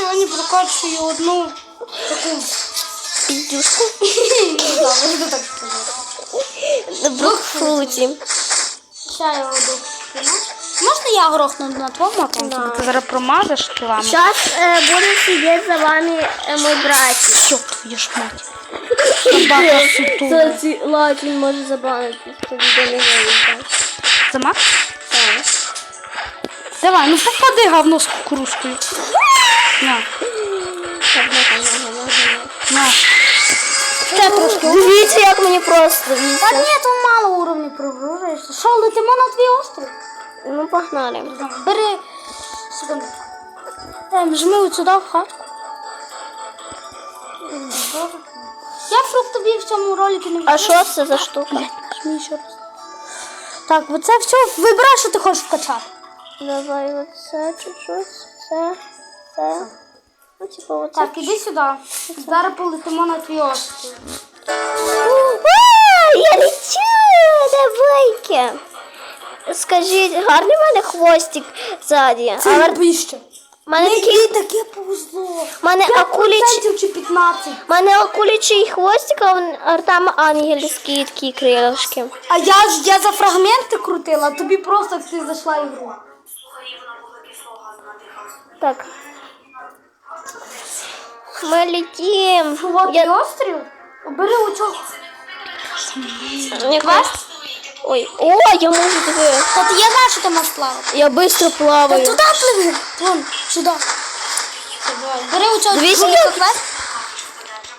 сьогодні прокачую одну таку. Піздюшку. Да, можна так сказати. Я веду. Можна я грохну на твоєму аккаунті? Ти зараз промажеш кілами. Сейчас э, будет сидеть за вами э, мой братик. Що твою ж мать? Собака сутула. Кстати, лайк він може забанити, що відео не вийде. Сама? Так. Давай, ну попади говно з кукурузкою. На, на. Ще трошки. Дивіться, як мені просто, Та ні, то мало уровнів прогружаєшся. Що, летимо на твій острів? Ну, погнали. Бери. Секунду. Ем, жми от сюди в хатку. Я фрукт тобі в цьому ролику не А що це за штука? Жми ще раз. Так, оце все. Вибирай, що ти хочеш вкачати. Давай оце чуть-чуть, це, це. Ну, типу, оце. Так, іди сюди. Зараз полетимо на твій острів. Я лечу, давайте. Скажіть, гарний в мене хвостик ззаді. А Це в біще. мене такий, таке повезло. мене акуліч, 5% чи 15. мене акулічий хвостик, а а там ангельські такі крилишки. А я ж я за фрагменти крутила, а тобі просто ти зайшла ігру. Так. Ми летим. Вот Я... острів. Бери очок. Не квест? Ой, о, я можу тебе. Та ти я знаю, що ти можеш плавати. Я быстро Та плаваю. туди пливи. Вон, сюди. Бери очок. Дивіться, як-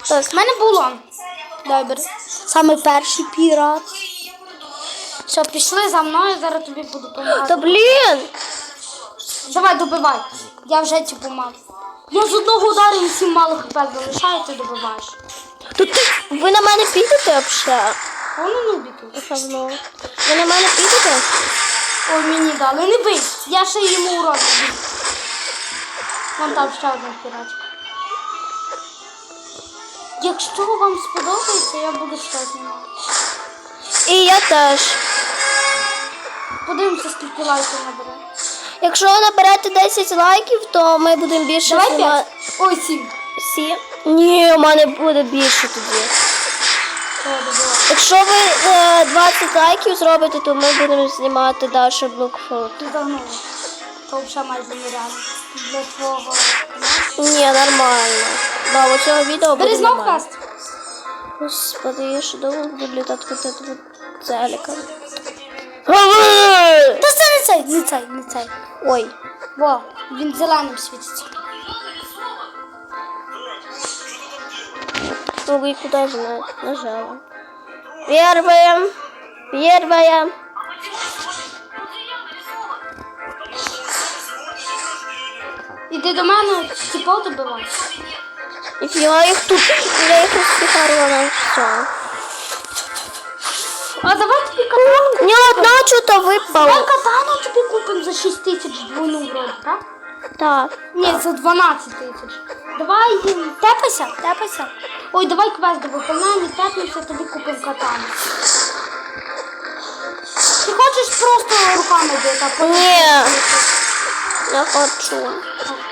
Так. У мене було. Дай бери. Саме перший пірат. Все, пішли за мною, зараз тобі буду допомагати. Та блін. Давай, добивай. Я вже типу мав. Я з одного удару і всім мало хп залишаю, ти добиваєш. Тут ти... ви на мене підете взагалі? А Вони нубі тут. Ви на мене підете? Ой, мені дали. Не бий. Я ще йому урон тобі. Вон там ще один піратик. Якщо вам сподобається, я буду ще знімати. І я теж. Подивимося, скільки лайків набере. Якщо наберете 10 лайків, то ми будемо більше Давай знімати. п'ять. Ой, сім. Всі? Ні, у мене буде більше тоді. Якщо ви е, 20 лайків зробите, то ми будемо знімати далі. Ти. То майже нереально. Для твого. Ні, нормально. Да, у цього відео Бери буде знов нормально. каст. Господи, я ще довго буду літати вот этого целика. Та це не цей, не цей, не цей. Ой. Во, він зеленим світиться. Ну вы куда же на- нажала? Первая. Первая. Іди до мене, типов добивай. Я их тут, я их распихарила на все. А давай тобі катанку. Мне одна что-то Давай выпала. катану тобі купимо за 6 тисяч двойну вроді, так? Так. Ні, за 12 тисяч. Давай м, тепайся, тепайся. Ой, давай квест виконаємо, тепнемося, тобі купимо катану. Ти хочеш просто руками бити, а потім... Не. Я хочу.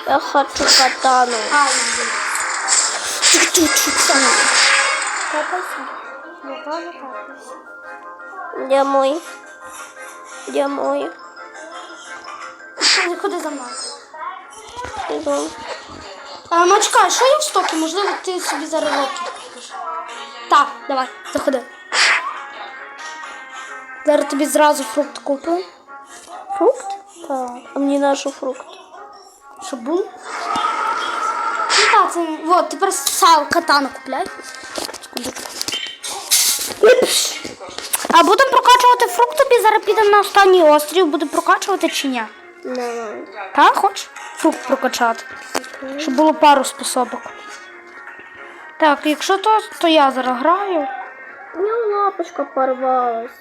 Я хочу катану. А, іди. Тепайся. Где мой? Где мой? Ходи за мною. Иду. А, Мачка, що є в стокі? Можливо, ти собі зараз лодки купиш. Так, давай, заходи. Зараз тобі зразу фрукт куплю. Фрукт? Так. А мне нашу фрукт. Щоб був. Ну так, це. Вот, тепер сал катану купляй. А будемо прокачувати фрукт, тобі зараз підемо на останній острів, будемо прокачувати чи ні? Давай. Так, хочеш? Фрукт прокачати. Щоб було пару способок. Так, якщо то, то я зараз граю. У меня лапочка порвалась.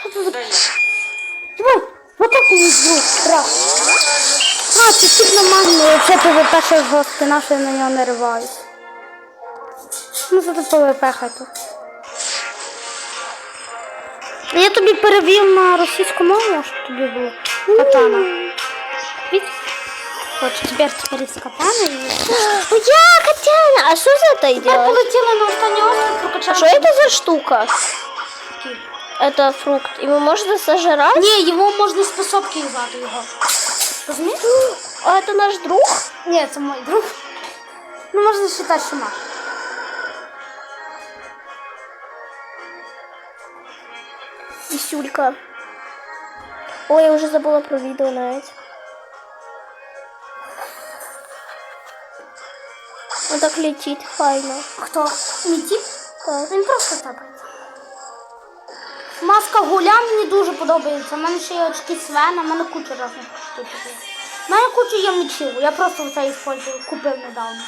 Що це за... Них. А, це тип на мене. Це ПВП ще жорстке, наше я на нього не риваюсь. Ну, це тут ПВП хай тут. Я тобі перевів на російську мову, щоб тобі було катана. Від... От тепер тепер із катани. Я, Катяна, а що за це Тепер делать? полетіли на останній острів, прокачали. Что это за штука? Это фрукт. Его можно сожрать? Ні, його можна з пособки взяти його. Розумієш? А это наш друг? Ні, це мій друг. Ну, можна вважати, що наш. Висюлька. Ой, я уже забыла про видео навіть. Он так летит, файно. Мій тіп? Так. Він просто тапається. Маска гуля мені дуже подобається. У мене ще є очки Свена, в мене куча різних штук. У мене куча є мечів. Я просто це использую, купив недавно.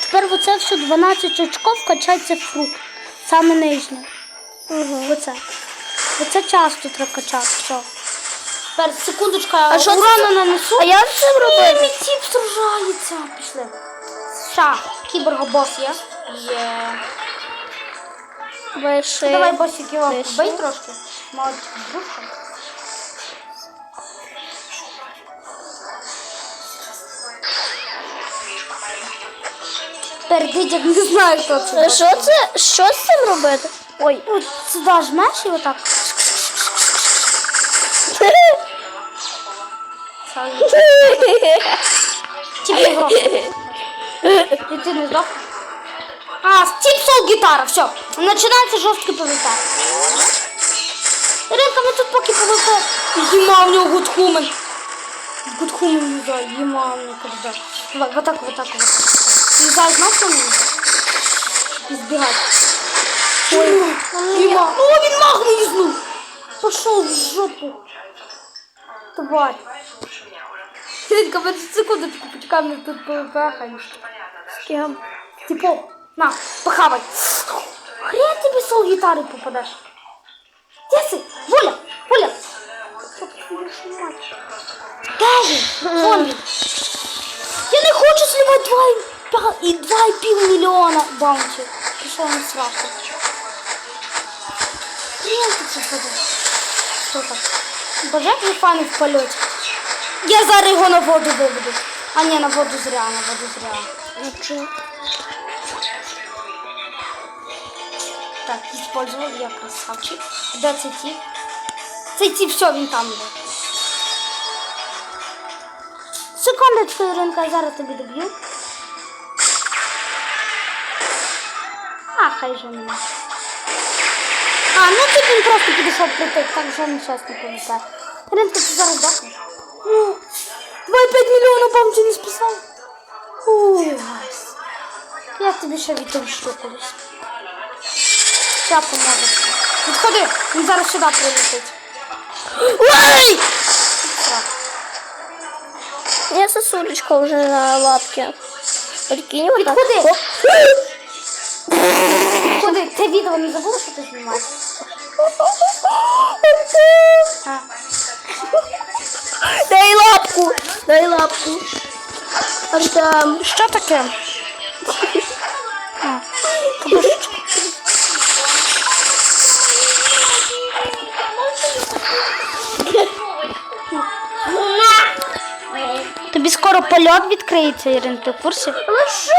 Тепер оце все 12 очков качається фрукт. Саме нижнє. Угу. Оце. Оце часто треба качати. Все. Тепер секундочка, А що це урону нанесу. А як це Ні, мій тіп сражається. Пішли. Ша, кіборгобос є. Є. Виши. Давай босик його вбий трошки. Молодь дружка. Тепер дідяк не знаю, хто це. Що це? Що з цим робити? Ой. От сюди жмеш і отак. Тіп ігрок. І ти не здох? А, Стіп сол гітара, все. Починається жорсткий ПВП. Іринка, ми тут поки ПВП. Їма в нього гудхумен. Гудхумен не знаю, їма мені когда. Давай, вот так, вот так, вот так. Не знаєш, що мені? І збігати. Ой, їма. О, він маг мені. Пошов в жопу. Тварь. Тут секунду таку почекаємо, ми тут хаємо. З ким? Типу, на, похавай. Хрен тебе сол гитары попадешь. Где ты? Воля, Воля. Де він? Вон він. Я не хочу сливати два і пя- і два і пів мільйона баунті. Пішов на сваху. Це буде. Що так? Боже, як в польоті. Я зараз його на воду виведу. А ні, на воду зря, на воду зря. Нічого. Так, использовал я красавчик. Де цей тип? Цей тип, все, він там є. Секундочку, Іринка, зараз тобі доб'ю. А, хай же мене. А, ну тут він просто підійшов притик, так вже нечесно повітає. Іринка, ти зараз дохнеш? Ну, 2,5 мільйона бамці не списав. Ой. Я тобі ще відомщу колись. Ща поможе. Відходи, він зараз сюди прилетить. Ой! У сосулечка уже на лапке. Прикинь, вот так. Відходи. Відходи, ти відео не забула, що ти знімаєш? Артем. Що таке? Тобі скоро польот відкриється, Ірин, ти в курсі? Лише.